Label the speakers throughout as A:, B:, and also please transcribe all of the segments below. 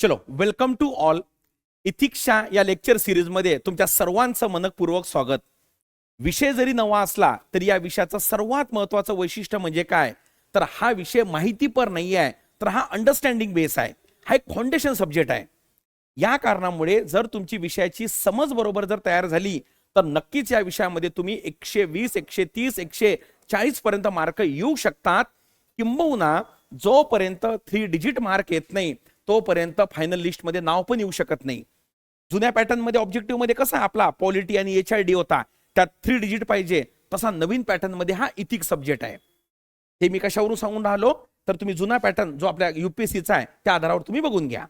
A: चलो welcome to all इथिक्सच्या या lecture सिरीजमध्ये तुमच्या सर्वांचं मनपूर्वक स्वागत. विषय जरी नवा असला तरी या विषयाचं सर्वात महत्वाचं वैशिष्ट्य म्हणजे काय? तर हा विषय माहितीपर नाही आहे तर हा अंडरस्टँडिंग बेस आहे. हा एक फाउंडेशन सब्जेक्ट आहे. या कारणामुळे जर तुमची विषयाची समज बरोबर जर तयार झाली तर नक्कीच या विषयामध्ये तुम्ही एकशे वीस एकशे तीस एकशे चाळीस पर्यंत मार्क येऊ शकतात. किंबहुना जोपर्यंत थ्री डिजिट मार्क येत नाही तोपर्यंत फायनल लिस्टमध्ये नाव पण येऊ शकत नाही. जुन्या पॅटर्नमध्ये ऑब्जेक्टिव्हमध्ये कसा आपला पॉलिटी आणि एच आय डी होता त्यात थ्री डिजिट पाहिजे तसा नवीन पॅटर्नमध्ये हा इथिक सब्जेक्ट आहे. हे मी कशावरून सांगून राहिलो? तर तुम्ही जुना पॅटर्न जो आपल्या युपीएससीचा आहे त्या आधारावर तुम्ही बघून घ्या.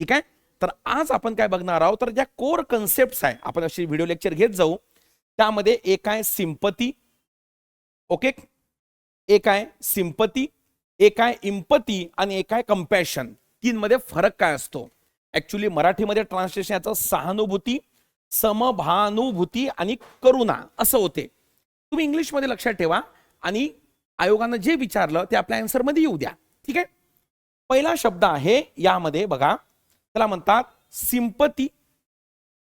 A: ठीक आहे? तर आज आपण काय बघणार आहोत? तर ज्या कोर कन्सेप्ट आहे आपण अशी व्हिडिओ लेक्चर घेत जाऊ. त्यामध्ये एक आहे सिंपती ओके एक आहे सिंपती एक आहे इम्पती आणि एक आहे कम्पॅशन तीनमध्ये फरक काय असतो? ऍक्च्युली मराठीमध्ये ट्रान्सलेशन याचं सहानुभूती समभानुभूती आणि करुणा असं होते. तुम्ही इंग्लिशमध्ये लक्षात ठेवा आणि आयोगानं जे विचारलं ते आपल्या answer मध्ये येऊ द्या. ठीक आहे? पहिला शब्द आहे यामध्ये बघा. त्याला म्हणतात सिंपती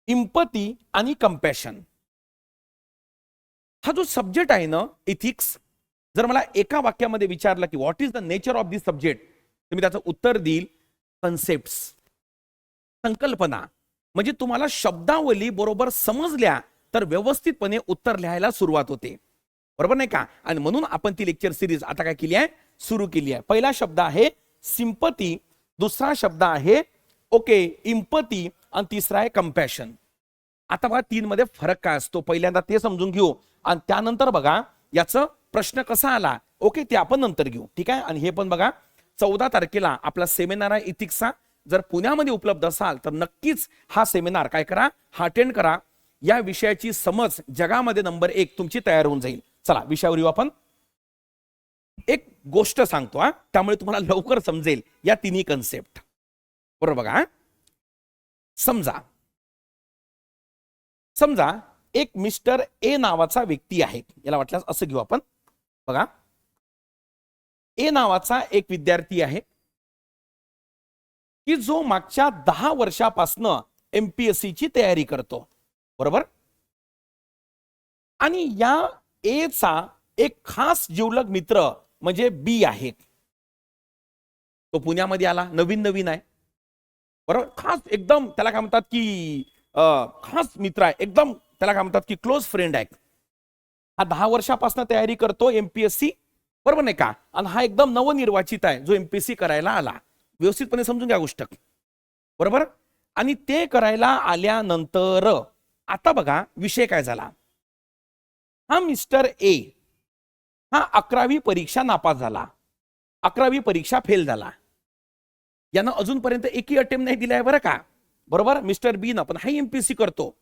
A: इम्पती आणि कम्पॅशन हा जो सब्जेक्ट आहे ना इथिक्स जर मला एका वाक्यामध्ये विचारलं की what is the nature of this subject तर मी त्याचं उत्तर देईल. कन्सेप्ट संकल्पना. म्हणजे तुम्हाला शब्दावली बरोबर समजल्या तर व्यवस्थितपणे उत्तर लिहायला सुरुवात होते. बरोबर नाही का? आणि म्हणून आपण ती लेक्चर सिरीज आता काय केली आहे? सुरू केली आहे. पहिला शब्द आहे सिंपती दुसरा शब्द आहे ओके इम्पती आणि तिसरा आहे कम्पॅशन आता बघा तीन मध्ये फरक काय असतो? पहिल्यांदा ते समजून घेऊ. आणि त्यानंतर बघा याचं प्रश्न कसा आला? ओके ते आपण नंतर घेऊ. ठीक आहे? आणि हे पण बघा चौदा तारखेला आपला सेमिनार आहे इथिक्सचा. जर पुण्यामध्ये उपलब्ध असाल तर नक्कीच हा सेमिनार काय करा हा अटेंड करा. या विषयाची समज जगामध्ये नंबर एक तुमची तयार होऊन जाईल. चला विषयावर येऊ आपण. एक गोष्ट सांगतो हा. त्यामुळे तुम्हाला लवकर समजेल या तिन्ही कन्सेप्ट बरोबर बघा समजा समजा एक मिस्टर ए नावाचा व्यक्ती आहे. याला वाटल्यास असं घेऊ आपण. बघा ए नावाचा एक विद्यार्थी आहे की जो मागच्या दहा वर्षापासनं एमपीएससी ची तयारी करतो. बरोबर? आणि या एचा एक खास जिवलग मित्र म्हणजे बी आहे. तो पुण्यामध्ये आला नवीन नवीन आहे. बरोबर? खास एकदम त्याला काय म्हणतात की खास मित्र आहे. एकदम त्याला काय म्हणतात की क्लोज फ्रेंड आहे. हा दहा वर्षापासून तयारी करतो एमपीएससी बरोबर नाही का? आणि हा एकदम नवनिर्वाचित आहे जो एमपीसी करायला आला. व्यवस्थितपणे समजून घ्या गोष्ट. बरोबर? आणि ते करायला आल्यानंतर आता बघा विषय काय झाला? हा मिस्टर ए हा अकरावी परीक्षा नापास झाला. अकरावी परीक्षा फेल झाला. यानं अजूनपर्यंत एकही अटेम्प्ट नाही दिलाय बरं का? बरोबर? मिस्टर बी न पण हा एमपीसी करतो.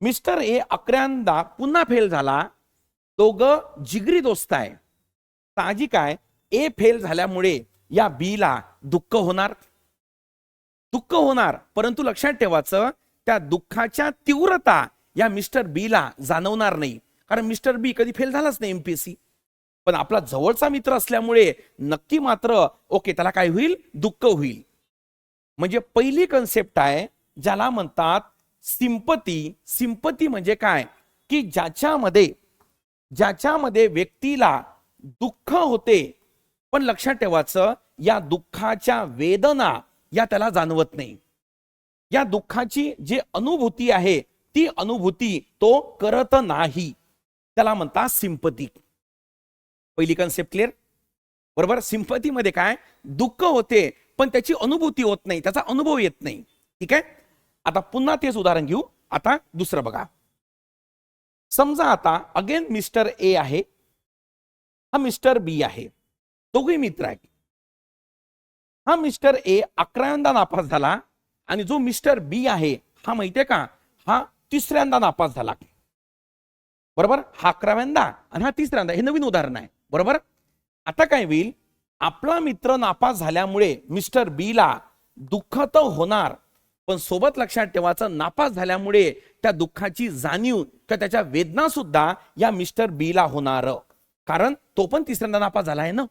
A: मिस्टर ए अकऱ्यांदा पुन्हा फेल झाला. दोघं जिगरी दोस्त आहे. साहजिक आहे ए फेल झाल्यामुळे या बी ला दुःख होणार? दुःख होणार. परंतु लक्षात ठेवायचं त्या दुःखाच्या तीव्रता या मिस्टर बी ला जाणवणार नाही. कारण मिस्टर बी कधी फेल झालाच नाही एमपीएससी पण आपला जवळचा मित्र असल्यामुळे नक्की मात्र ओके त्याला काय होईल? दुःख होईल. म्हणजे पहिली कन्सेप्ट आहे ज्याला म्हणतात सिंपती सिंपती म्हणजे काय? की ज्याच्यामध्ये ज्याच्यामध्ये व्यक्तीला दुःख होते. पण लक्षात ठेवायचं या दुःखाच्या वेदना या त्याला जाणवत नाही. या दुःखाची जी अनुभूती आहे ती अनुभूती तो करत नाही. त्याला म्हणतात सिंपती पहिली कन्सेप्ट क्लिअर बरोबर? सिंपतीमध्ये काय? दुःख होते पण त्याची अनुभूती होत नाही त्याचा अनुभव येत नाही. ठीक आहे? आता पुन्हा तेच उदाहरण घेऊ. आता दुसरं बघा. समजा आता अगेन मिस्टर ए आहे. हा मिस्टर बी आहे. दोघे मित्र आहेत. हा मिस्टर ए अकराव्यांदा नापास झाला आणि जो मिस्टर बी आहे हा माहितीये का? हा तिसऱ्यांदा नापास झाला. बरोबर? हा अकराव्यांदा आणि हा तिसऱ्यांदा. हे नवीन उदाहरण आहे. बरोबर? आता काय होईल? आपला मित्र नापास झाल्यामुळे मिस्टर बी ला दुःख तर होणार. पण सोबत लक्षात ठेवायचं नापास झाल्यामुळे त्या दुःखाची जाणीव किंवा त्याच्या वेदना सुद्धा या मिस्टर बी ला होणार. कारण तो पण तिसऱ्यांदा नापास झाला आहे ना.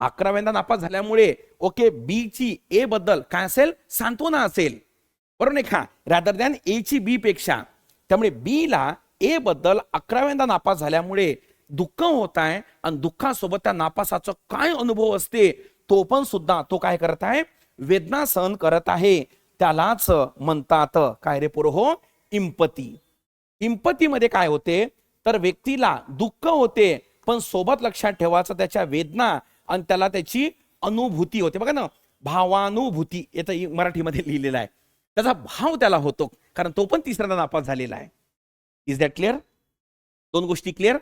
A: अकराव्यांदा नापास झाल्यामुळे ओके बी ची ए बद्दल काय असेल? सांत्वना असेल. बरोबर नाही का? रॅदर दॅन ए ची बी पेक्षा. त्यामुळे बी ला ए बद्दल अकराव्यांदा नापास झाल्यामुळे दुःख होत आहे आणि दुःखासोबत त्या नापासाचा काय अनुभव असते तो पण सुद्धा तो काय करत आहे? वेदना सहन करत आहे. त्यालाच म्हणतात काय रे पुरो हो? इम्पती. इम्पतीमध्ये काय होते? तर व्यक्तीला दुःख होते. पण सोबत लक्षात ठेवायचं त्याच्या वेदना आणि त्याला त्याची अनुभूती होते. बघा ना भावानुभूती येतं मराठीमध्ये लिहिलेलं आहे. त्याचा भाव त्याला होतो कारण तो पण तिसऱ्यांदा नापास झालेला आहे. इज दॅट क्लिअर दोन गोष्टी क्लिअर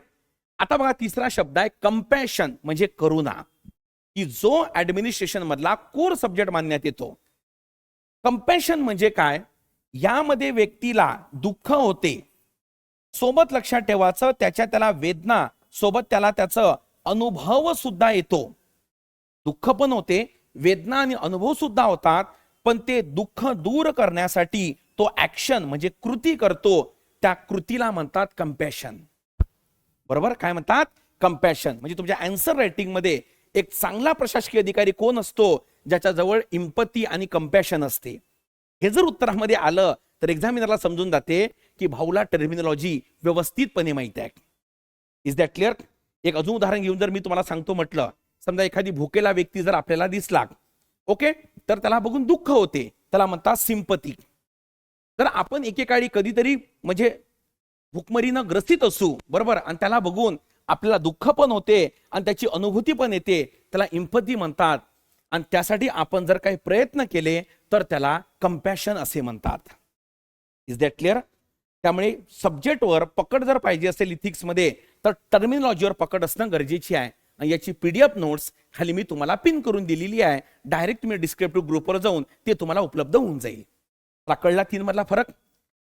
A: आता बघा तिसरा शब्द आहे कम्पॅशन म्हणजे करुणा. की जो ऍडमिनिस्ट्रेशन मधला कोर सब्जेक्ट मानण्यात येतो. कम्पॅशन म्हणजे काय? यामध्ये व्यक्तीला दुःख होते. सोबत लक्षात ठेवायचं त्याच्या त्याला वेदना सोबत त्याला त्याचं अनुभव सुद्धा येतो. दुःख पण होते वेदना आणि अनुभव सुद्धा होतात पण ते दुःख दूर करण्यासाठी तो ऍक्शन म्हणजे कृती करतो त्या कृतीला म्हणतात कम्पॅशन बरोबर? काय म्हणतात? कम्पॅशन म्हणजे तुमच्या अँसर रायटिंगमध्ये एक चांगला प्रशासकीय अधिकारी कोण असतो ज्याच्याजवळ इम्पती आणि कम्पॅशन असते? हे जर उत्तरामध्ये आलं तर एक्झामिनरला समजून जाते की भाऊला टर्मिनॉलॉजी व्यवस्थितपणे माहिती आहे. इज दॅट क्लिअर एक अजून उदाहरण घेऊन जर मी तुम्हाला सांगतो म्हटलं समजा एखादी भुकेला व्यक्ती जर आपल्याला दिसला ओके? तर त्याला बघून दुःख होते. त्याला म्हणतात सिंपती तर आपण एकेकाळी कधीतरी म्हणजे भुकमरीनं ग्रसित असू बरोबर? आणि त्याला बघून आपल्याला दुःख पण होते आणि त्याची अनुभूती पण येते. त्याला इम्पती म्हणतात. आणि त्यासाठी आपण जर काही प्रयत्न केले तर त्याला कम्पॅशन असे म्हणतात. इज दॅट क्लिअर त्यामुळे सब्जेक्टवर पकड जर पाहिजे असेल इथिक्समध्ये तर टर्मिनॉलॉजीवर पकड असणं गरजेची आहे. आणि याची पीडीएफ नोट्स खाली मी तुम्हाला पिन करून दिलेली आहे. डायरेक्ट तुम्ही डिस्क्रिप्टिव्ह ग्रुपवर जाऊन ते तुम्हाला उपलब्ध होऊन जाईल. कळला तीन मधला फरक?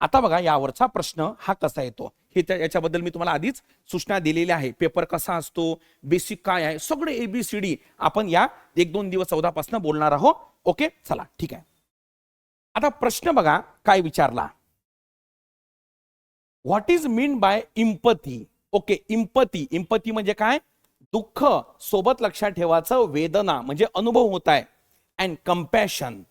A: आता बघा यावरचा प्रश्न हा कसा येतो? हे त्या- याच्याबद्दल मी तुम्हाला आधीच सूचना दिलेली आहे. पेपर कसा असतो? बेसिक काय आहे? सगळे एबीसीडी आपण या एक दोन दिवस चौदापासून बोलणार आहोत. ओके चला ठीक आहे. आता प्रश्न बघा काय विचारला? What is mean by empathy okay empathy empathy म्हणजे काय? दुःख सोबत लक्षात ठेवायचं वेदना म्हणजे अनुभव होत आहे. अँड कम्पॅशन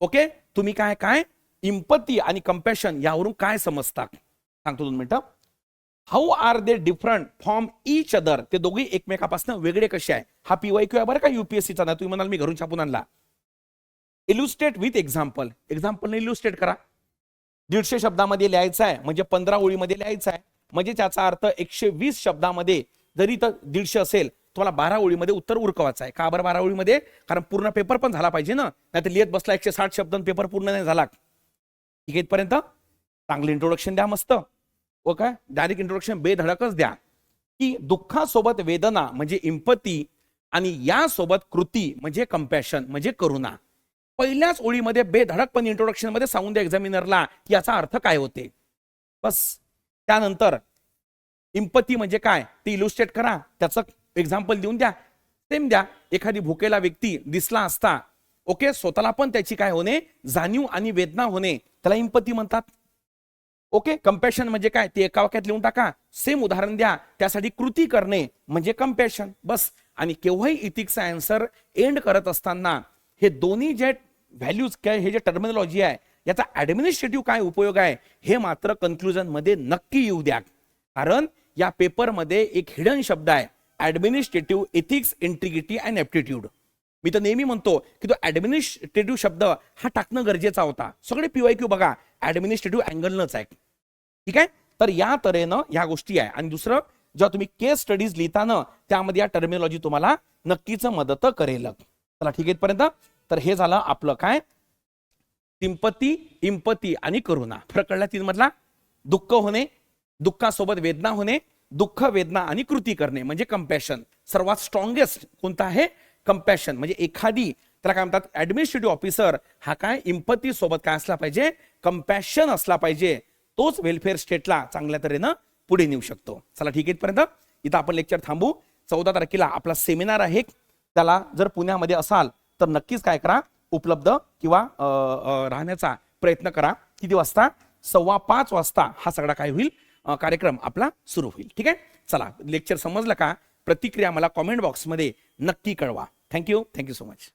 A: ओके तुम्ही काय काय? इम्पती आणि कम्पॅशन यावरून काय समजता? सांगतो दोन मिनिटं. How are they different from each other ते दोघे एकमेकापासून वेगळे कसे आहे? हा पीवाय क्यू आहे बरं का युपीएससीचा ना तुम्ही म्हणाल मी घरून छापून आणला. इल्युस्ट्रेट विथ एक्झाम्पल एक्झाम्पलने इल्युस्ट्रेट करा. दीडशे शब्दामध्ये लिहायचं आहे म्हणजे पंधरा ओळीमध्ये लिहायचं आहे. म्हणजे त्याचा अर्थ एकशे वीस शब्दामध्ये जरी तर दीडशे असेल तुम्हाला बारा ओळीमध्ये उत्तर उरकवायचं आहे. का बरं बारा ओळीमध्ये? कारण पूर्ण पेपर पण झाला पाहिजे ना. नाही तर लिहित बसला एकशे साठ शब्द पेपर पूर्ण नाही झाला. ठीक आहे इथपर्यंत? चांगलं इंट्रोडक्शन द्या मस्त. ओ काय डायरेक्ट इंट्रोडक्शन बेधडकच द्या. की दुःखासोबत वेदना म्हणजे इम्पती आणि यासोबत कृती म्हणजे कम्पॅशन म्हणजे करुणा. पहिल्याच ओळीमध्ये बेधडकपणे इंट्रोडक्शनमध्ये सांगून द्या एक्झामिनरला याचा अर्थ काय होते? बस. त्यानंतर इम्पती म्हणजे काय? ते इलुस्ट्रेट करा. त्याचं एक्झाम्पल देऊन द्या. सेम द्या. एखादी भुकेला व्यक्ती दिसला असता ओके स्वतःला पण त्याची काय होणे? जाणीव आणि वेदना होणे. त्याला इम्पती म्हणतात. ओके कम्पॅशन म्हणजे काय? ते एका वाक्यात लिहून टाका. सेम उदाहरण द्या. त्यासाठी कृती करणे म्हणजे कम्पॅशन बस. आणि केव्हाही इथिक्सचा आन्सर एंड करत असताना हे दोन्ही जे व्हॅल्यूज काय हे जे टर्मिनॉलॉजी आहे याचा ऍडमिनिस्ट्रेटिव्ह काय उपयोग आहे हे मात्र कन्क्लुजनमध्ये नक्की येऊ द्या. कारण या पेपरमध्ये एक हिडन शब्द आहे administrative ethics integrity and aptitude मी तर नेहमी म्हणतो की तो ऍडमिनिस्ट्रेटिव्ह शब्द हा टाकणं गरजेचा होता. सगळे पीवाय क्यू बघा ऍडमिनिस्ट्रेटिव्ह अँगलनच आहे. ठीक आहे? तर या तऱ्हेनं ह्या गोष्टी आहे. आणि दुसरं जेव्हा तुम्ही केस स्टडीज लिहिताना त्यामध्ये या टर्मिनॉलॉजी तुम्हाला नक्कीच मदत करेल चला ठीक आहे पर्यंत तर हे झालं आपलं काय? तिंपती इम्पती आणि करुणा. फरक कळला तीन मधला दुःख होणे दुःखासोबत वेदना होणे दुःख वेदना आणि कृती करणे म्हणजे कम्पॅशन सर्वात स्ट्रॉंगेस्ट कोणता आहे? कम्पॅशन म्हणजे एखादी त्याला काय म्हणतात? ऍडमिनिस्ट्रेटिव्ह ऑफिसर हा काय? इम्पती सोबत काय असला पाहिजे? कम्पॅशन असला पाहिजे. तोच वेलफेअर स्टेटला चांगल्या तऱ्हेनं पुढे नेऊ शकतो. चला ठीक आहे पर्यंत इथं आपण लेक्चर थांबू. चौदा तारखेला आपला सेमिनार आहे. त्याला जर पुण्यामध्ये असाल तर नक्कीच काय करा उपलब्ध किंवा राहण्याचा प्रयत्न करा. किती वाजता? सव्वा पाच वाजता हा सगळा काय होईल? कार्यक्रम आपला सुरू होईल. ठीक आहे? चला लेक्चर समजलं का? प्रतिक्रिया मला कॉमेंट बॉक्समध्ये नक्की कळवा. Thank you thank you so much